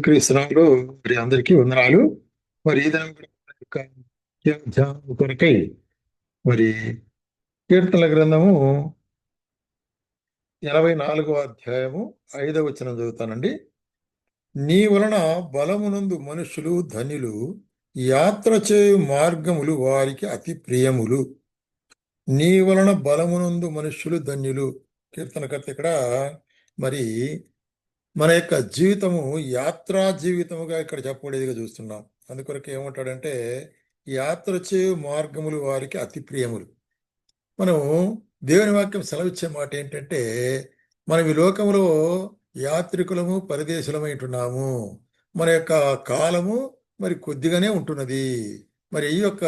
క్రీస్తునాలు మరి అందరికీ వందనాలు. మరి ఈ దినం కొరకై మరి కీర్తనల గ్రంథము ఎనభై నాలుగవ అధ్యాయము ఐదవ వచనం చదువుతానండి. నీ వలన బలమునందు మనుషులు ధన్యులు యాత్ర చేయు మార్గములు వారికి అతి ప్రియములు. నీ వలన బలమునందు మనుష్యులు ధన్యులు. కీర్తనకర్త ఇక్కడ మరి మన యొక్క జీవితము యాత్రా జీవితముగా ఇక్కడ చెప్పబడేదిగా చూస్తున్నాం. అందుకొరకు ఏమంటాడంటే యాత్ర చేయు మార్గములు వారికి అతి ప్రియములు. మనం దేవుని వాక్యం సెలవిచ్చే మాట ఏంటంటే మనం ఈ లోకంలో యాత్రికులము పరదేశులమైంటున్నాము మన యొక్క కాలము మరి కొద్దిగానే ఉంటున్నది. మరి ఈ యొక్క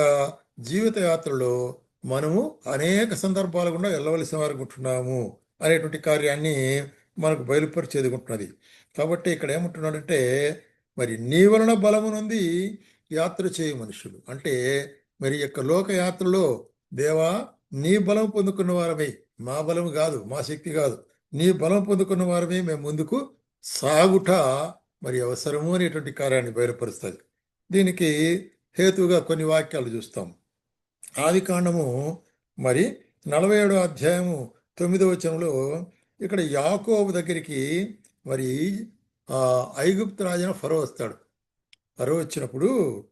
జీవిత యాత్రలో మనము అనేక సందర్భాలు గుండా వెళ్ళవలసిన వారికి ఉంటున్నాము అనేటువంటి కార్యాన్ని మనకు బయలుపరిచేది ఉంటున్నది. కాబట్టి ఇక్కడ ఏమంటున్నాడంటే మరి నీ వలన బలమునుంది యాత్ర చేయు మనుషులు. అంటే మరి యొక్క లోక యాత్రలో దేవా నీ బలం పొందుకున్న వారమే. మా బలం కాదు మా శక్తి కాదు. నీ బలం పొందుకున్న వారమే మేము ముందుకు సాగుట మరి అవసరము అనేటువంటి కార్యాన్ని బయలుపరుస్తుంది. దీనికి హేతువుగా కొన్ని వాక్యాలు చూస్తాం. ఆది కాండము మరి నలభై ఏడో అధ్యాయము తొమ్మిదో వచనంలో ఇక్కడ యాకోబు దగ్గరికి మరి ఆ ఐగుప్తు రాజైన ఫరో వస్తాడు. ఫరో వచ్చినప్పుడు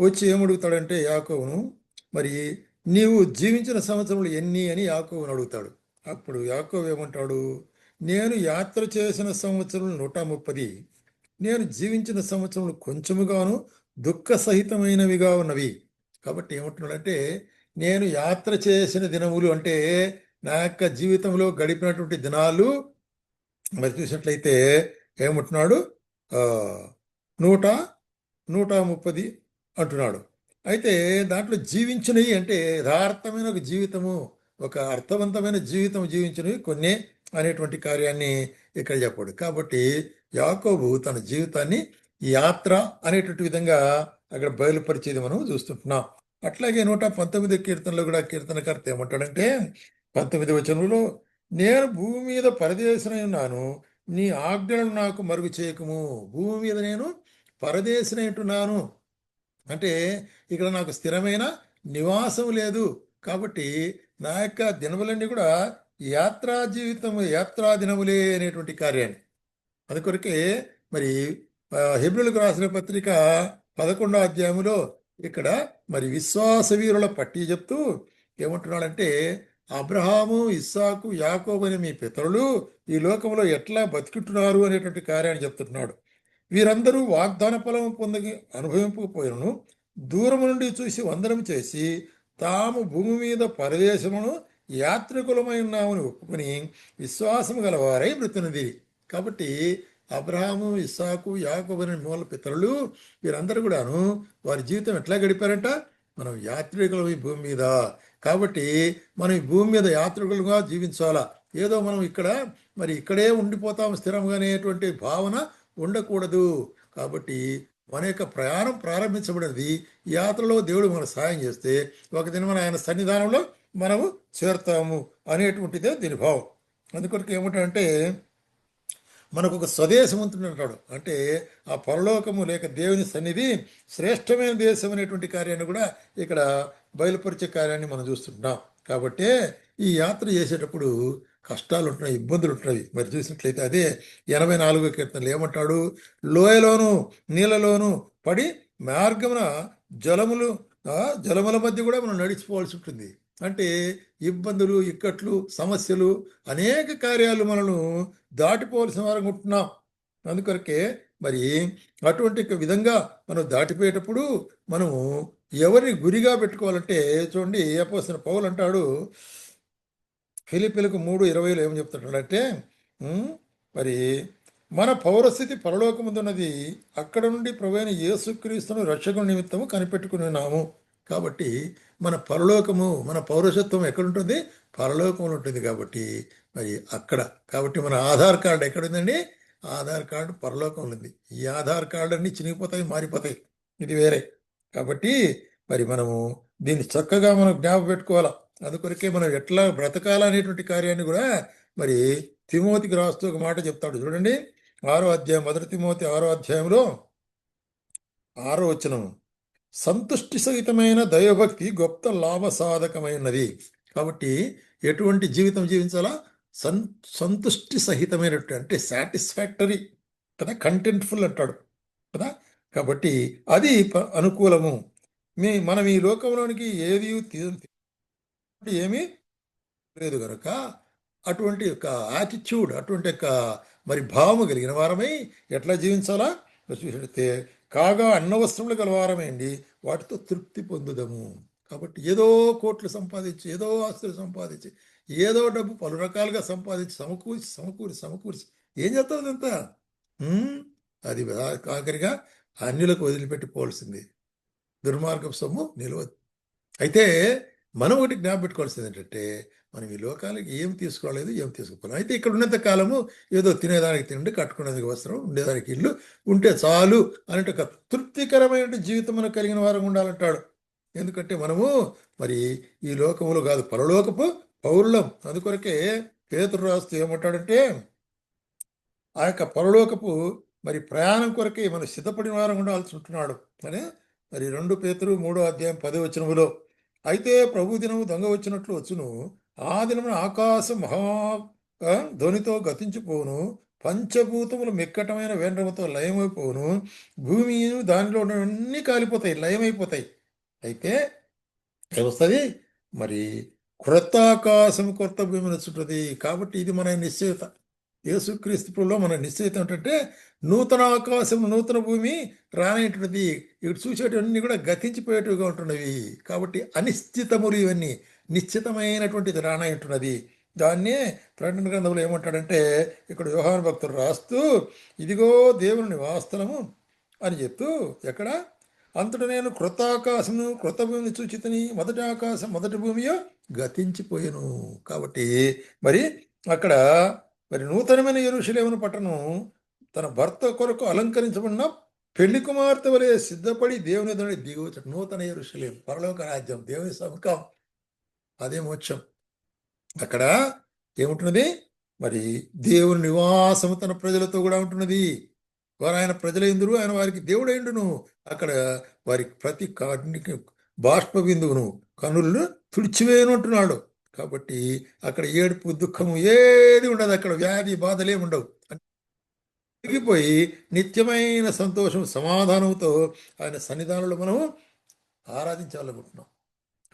వచ్చి ఏమడుగుతాడంటే యాకోవును మరి నీవు జీవించిన సంవత్సరములు ఎన్ని? అని యాకోవును అడుగుతాడు. అప్పుడు యాకోబు ఏమంటాడు నేను యాత్ర చేసిన సంవత్సరములు నూట ముప్పది. నేను జీవించిన సంవత్సరములు కొంచెముగాను దుఃఖ సహితమైనవిగా ఉన్నవి. కాబట్టి ఏమంటున్నాడంటే నేను యాత్ర చేసిన దినములు అంటే నా యొక్క జీవితంలో గడిపినటువంటి దినాలు మరి చూసినట్లయితే ఏమంటున్నాడు? నూట నూట ముప్పది అంటున్నాడు. అయితే దాంట్లో జీవించినవి అంటే యథార్థమైన ఒక జీవితము ఒక అర్థవంతమైన జీవితం జీవించినవి కొన్ని అనేటువంటి కార్యాన్ని ఇక్కడ చెప్పాడు. కాబట్టి యాకోబు తన జీవితాన్ని యాత్ర అనేటువంటి విధంగా అక్కడ బయలుపరిచేది మనం చూస్తుంటున్నాం. అట్లాగే నూట పంతొమ్మిది కీర్తనలో కూడా కీర్తనకర్త ఏమంటాడంటే పంతొమ్మిది వచనంలో నేను భూమి మీద పరదేశనై ఉన్నాను నీ ఆజ్ఞలను నాకు మరుగు చేయకము. భూమి మీద నేను పరదేశనైంటున్నాను అంటే ఇక్కడ నాకు స్థిరమైన నివాసం లేదు. కాబట్టి నా యొక్క దినములన్నీ కూడా యాత్రా జీవితం యాత్రా దినములే అనేటువంటి కార్యాన్ని. అందుకొరకే మరి హెబ్రిల్కు రాసిన పత్రిక పదకొండో అధ్యాయంలో ఇక్కడ మరి విశ్వాస వీరుల పట్టి చెప్తూ ఏమంటున్నాడంటే అబ్రహాము ఇస్సాకు యాకోబు అనే మీ పితరులు ఈ లోకంలో ఎట్లా బతుకుతున్నారు అనేటువంటి కార్యాన్ని చెప్తున్నాడు వీరందరూ వాగ్దాన ఫలం పొందగి అనుభవింపకపోయినను దూరం నుండి చూసి వందనం చేసి తాము భూమి మీద పరదేశమును యాత్రికులమై ఉన్నామని ఒప్పుకొని విశ్వాసము గలవారై మృతునది. కాబట్టి అబ్రహాము ఇస్సాకు యాకోబు మూల పితరులు వీరందరూ కూడాను వారి జీవితం ఎట్లా గడిపారంట? మనం యాత్రికులం ఈ భూమి మీద కాబట్టి మనం ఈ భూమి మీద యాత్రికులుగా జీవించాలా? ఏదో మనం ఇక్కడ మరి ఇక్కడే ఉండిపోతాం స్థిరంగా అనేటువంటి భావన ఉండకూడదు. కాబట్టి మన యొక్క ప్రయాణం ప్రారంభించబడినది. యాత్రలో దేవుడు మనకు సాయం చేస్తే ఒక దిన ఆయన సన్నిధానంలో మనము చేరుతాము అనేటువంటిదే దీని భావం. అందుకొరకు ఏమిటంటే మనకు ఒక స్వదేశం ఉంటుంటాడు అంటే ఆ పరలోకము లేక దేవుని సన్నిధి శ్రేష్టమైన దేశం అనేటువంటి కార్యాన్ని కూడా ఇక్కడ బయలుపరిచే కార్యాన్ని మనం చూస్తుంటాం. కాబట్టి ఈ యాత్ర చేసేటప్పుడు కష్టాలు ఉంటున్నాయి ఇబ్బందులు ఉంటున్నాయి మరి చూసినట్లయితే అదే ఎనభై నాలుగో కీర్తనలు ఏమంటాడు? లోయలోను నీళ్ళలోను పడి మార్గమున జలములు జలముల మధ్య కూడా మనం నడిచిపోవాల్సి ఉంటుంది. అంటే ఇబ్బందులు ఇక్కట్లు సమస్యలు అనేక కార్యాలు మనను దాటిపోవలసిన వరకు ఉంటున్నాం. అందుకొరకే మరి అటువంటి విధంగా మనం దాటిపోయేటప్పుడు మనము ఎవరిని గురిగా పెట్టుకోవాలంటే చూడండి అపోసిన పౌలు అంటాడు ఫిలిపిలకు మూడు ఇరవైలో ఏం చెప్తున్నాడంటే మరి మన పౌరస్థితి పరలోకముందున్నది అక్కడ నుండి ప్రవైన యేసుక్రీస్తును రక్షకుల నిమిత్తము కనిపెట్టుకుని ఉన్నాము. కాబట్టి మన పరలోకము మన పౌరసత్వం ఎక్కడుంటుంది? పరలోకంలో ఉంటుంది కాబట్టి మరి అక్కడ. కాబట్టి మన ఆధార్ కార్డు ఎక్కడుందండి? ఆధార్ కార్డు పరలోకంలో ఉంది. ఈ ఆధార్ కార్డు అన్ని చినిగిపోతాయి మారిపోతాయి. ఇది వేరే. కాబట్టి మరి మనము దీన్ని చక్కగా మనం జ్ఞాపకం పెట్టుకోవాలా? అందుకొరకే మనం ఎట్లా బ్రతకాలనేటువంటి కార్యాన్ని కూడా మరి తిమోతికి రాస్తూ ఒక మాట చెప్తాడు. చూడండి ఆరో అధ్యాయం మొదటి తిమోతి ఆరో అధ్యాయంలో ఆరో వచనం సంతుష్టి సహితమైన దైవభక్తి గొప్ప లాభ సాధకమైనది. కాబట్టి ఎటువంటి జీవితం జీవించాలా? సన్ సంతుష్టి సహితమైనట్టు అంటే సాటిస్ఫాక్టరీ కదా కంటెంట్ఫుల్ అంటాడు కదా? కాబట్టి అది ప- అనుకూలము. మీ మనం ఈ లోకంలోనికి ఏది ఏమీ లేదు కనుక అటువంటి యొక్క యాటిట్యూడ్ అటువంటి యొక్క మరి భావము కలిగిన వారమై ఎట్లా జీవించాలా? చూసినట్టే కాగా అన్న వస్త్రములు గలవారమైంది వాటితో తృప్తి పొందుదము. కాబట్టి ఏదో కోట్లు సంపాదించి ఏదో ఆస్తులు సంపాదించి ఏదో డబ్బు పలు రకాలుగా సంపాదించి సమకూర్చి సమకూర్చి సమకూర్చి. ఏం చేస్తావు అదంతా? అది ఆఖరిగా అన్యులకు వదిలిపెట్టి పోవాల్సింది. దుర్మార్గపు సొమ్ము నిలువ అయితే మనం ఒకటి జ్ఞాపెట్టుకోవాల్సింది ఏంటంటే మనం ఈ లోకాలకి ఏం తీసుకోలేదు ఏం తీసుకోలేదు అయితే ఇక్కడ ఉన్నంత కాలము ఏదో తినేదానికి తిండి కట్టుకునేందుకు వస్త్రం ఉండేదానికి ఇల్లు ఉంటే చాలు అనేట ఒక తృప్తికరమైన జీవితం మనకు కలిగిన వారం ఉండాలంటాడు. ఎందుకంటే మనము మరి ఈ లోకములో కాదు పరలోకపు పౌరులం. అందుకొరకే పేతురు రాస్తూ ఏమంటాడంటే ఆ యొక్క పరలోకపు మరి ప్రయాణం కొరకే మనం సిద్ధపడిన వారం ఉండాల్సి ఉంటున్నాడు అని మరి రెండు పేతులు మూడో అధ్యాయం పది వచనములో అయితే ప్రభు దినము దొంగ వచ్చినట్లు వచ్చును. ఆ దినమున ఆకాశం మహా ధ్వనితో గతించిపోను పంచభూతములు మిక్కటమైన వేండ్రముతో లయమైపోను భూమి దానిలో ఉన్నవన్నీ కాలిపోతాయి లయమైపోతాయి. అయితే ఏమొస్తుంది మరి క్రొత్త ఆకాశం కొత్త భూమి నచ్చుంటుంది కాబట్టి ఇది మన నిశ్చయిత. యేసుక్రీస్తులో మన నిశ్చయితం ఏంటంటే నూతన ఆకాశం నూతన భూమి రానేటువంటిది. ఇటు చూసేటవన్నీ కూడా గతించిపోయేటివిగా ఉంటున్నవి. కాబట్టి అనిశ్చితములు ఇవన్నీ నిశ్చితమైనటువంటిది రానయ్యుంటున్నది దాన్నే ప్రకటన గ్రంథంలో ఏమంటాడంటే ఇక్కడ వ్యవహార భక్తుడు రాస్తూ ఇదిగో దేవుని వాస్తవము అని చెప్తూ ఎక్కడ? అంతట నేను క్రొత్త ఆకాశమును భూమిని చూచితని మొదటి ఆకాశం మొదటి భూమియో గతించిపోయాను. కాబట్టి మరి అక్కడ మరి నూతనమైన ఎరుషులేమని పట్టణం తన భర్త కొరకు అలంకరించబడిన పెళ్ళి కుమార్తె వలె సిద్ధపడి దేవుని ఎదుట దిగువచ్చు నూతన ఎరుషులేం పరలోక రాజ్యం దేవుని సముఖం. అదే మోక్షం. అక్కడ ఏముంటున్నది? మరి దేవుని నివాసము తన ప్రజలతో కూడా ఉంటున్నది. వారు ఆయన ప్రజలైందురు ఆయన వారికి దేవుడైండును అక్కడ వారి ప్రతి కాడికి బాష్ప బిందువును కనులను తుడిచివేయను అంటున్నాడు. కాబట్టి అక్కడ ఏడుపు దుఃఖము ఏది ఉండదు. అక్కడ వ్యాధి బాధలే ఉండవు. తిరిగిపోయి నిత్యమైన సంతోషం సమాధానంతో ఆయన సన్నిధానంలో మనము ఆరాధించాలనుకుంటున్నాం.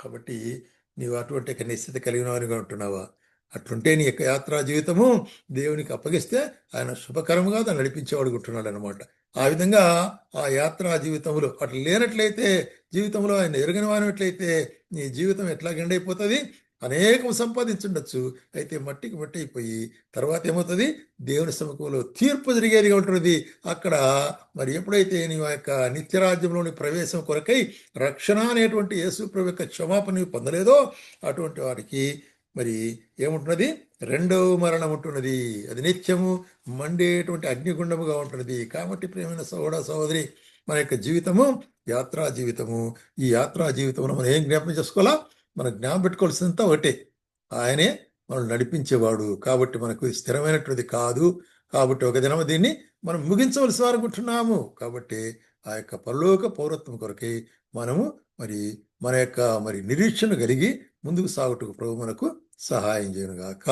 కాబట్టి నీవు అటువంటి యొక్క నిశ్చిత కలిగిన వారిగా ఉంటున్నావా? అట్లుంటే నీ యొక్క యాత్రా జీవితము దేవునికి అప్పగిస్తే ఆయన శుభకరముగా దాన్ని నడిపించేవాడు ఉంటున్నాడు అనమాట ఆ విధంగా ఆ యాత్రా జీవితంలో అట్లా లేనట్లయితే జీవితంలో ఆయన ఎరగనివానట్లయితే నీ జీవితం ఎట్లా గండైపోతుంది? అనేకం సంపాదించుండొచ్చు. అయితే మట్టికి మట్టి అయిపోయి తర్వాత ఏమవుతుంది? దేవుని సముఖంలో తీర్పు జరిగేదిగా ఉంటున్నది అక్కడ మరి ఎప్పుడైతే నీ యొక్క నిత్యరాజ్యంలోని ప్రవేశం కొరకై రక్షణ అనేటువంటి యేసు ప్రభు యొక్క క్షమాపణ పొందలేదో అటువంటి వారికి మరి ఏముంటున్నది? రెండవ మరణం ఉంటున్నది. అది నిత్యము మండేటువంటి అగ్నిగుండముగా ఉంటున్నది. కాబట్టి ప్రేమైన సహోడ సహోదరి మన యొక్క జీవితము యాత్రా జీవితము. ఈ యాత్రా జీవితంలో మనం ఏం జ్ఞాపకం చేసుకోవాలా? మనం జ్ఞానం పెట్టుకోవాల్సిందంతా ఒకటే. ఆయనే మనం నడిపించేవాడు. కాబట్టి మనకు స్థిరమైనటువంటిది కాదు. కాబట్టి ఒక దినం దీన్ని మనం ముగించవలసి అనుకుంటున్నాము కాబట్టి ఆ యొక్క పరలోక పౌరత్వం కొరకై మనము మరి మన యొక్క మరి నిరీక్షణ కలిగి ముందుకు సాగుటకు ప్రభు మనకు సహాయం చేయనుగాక.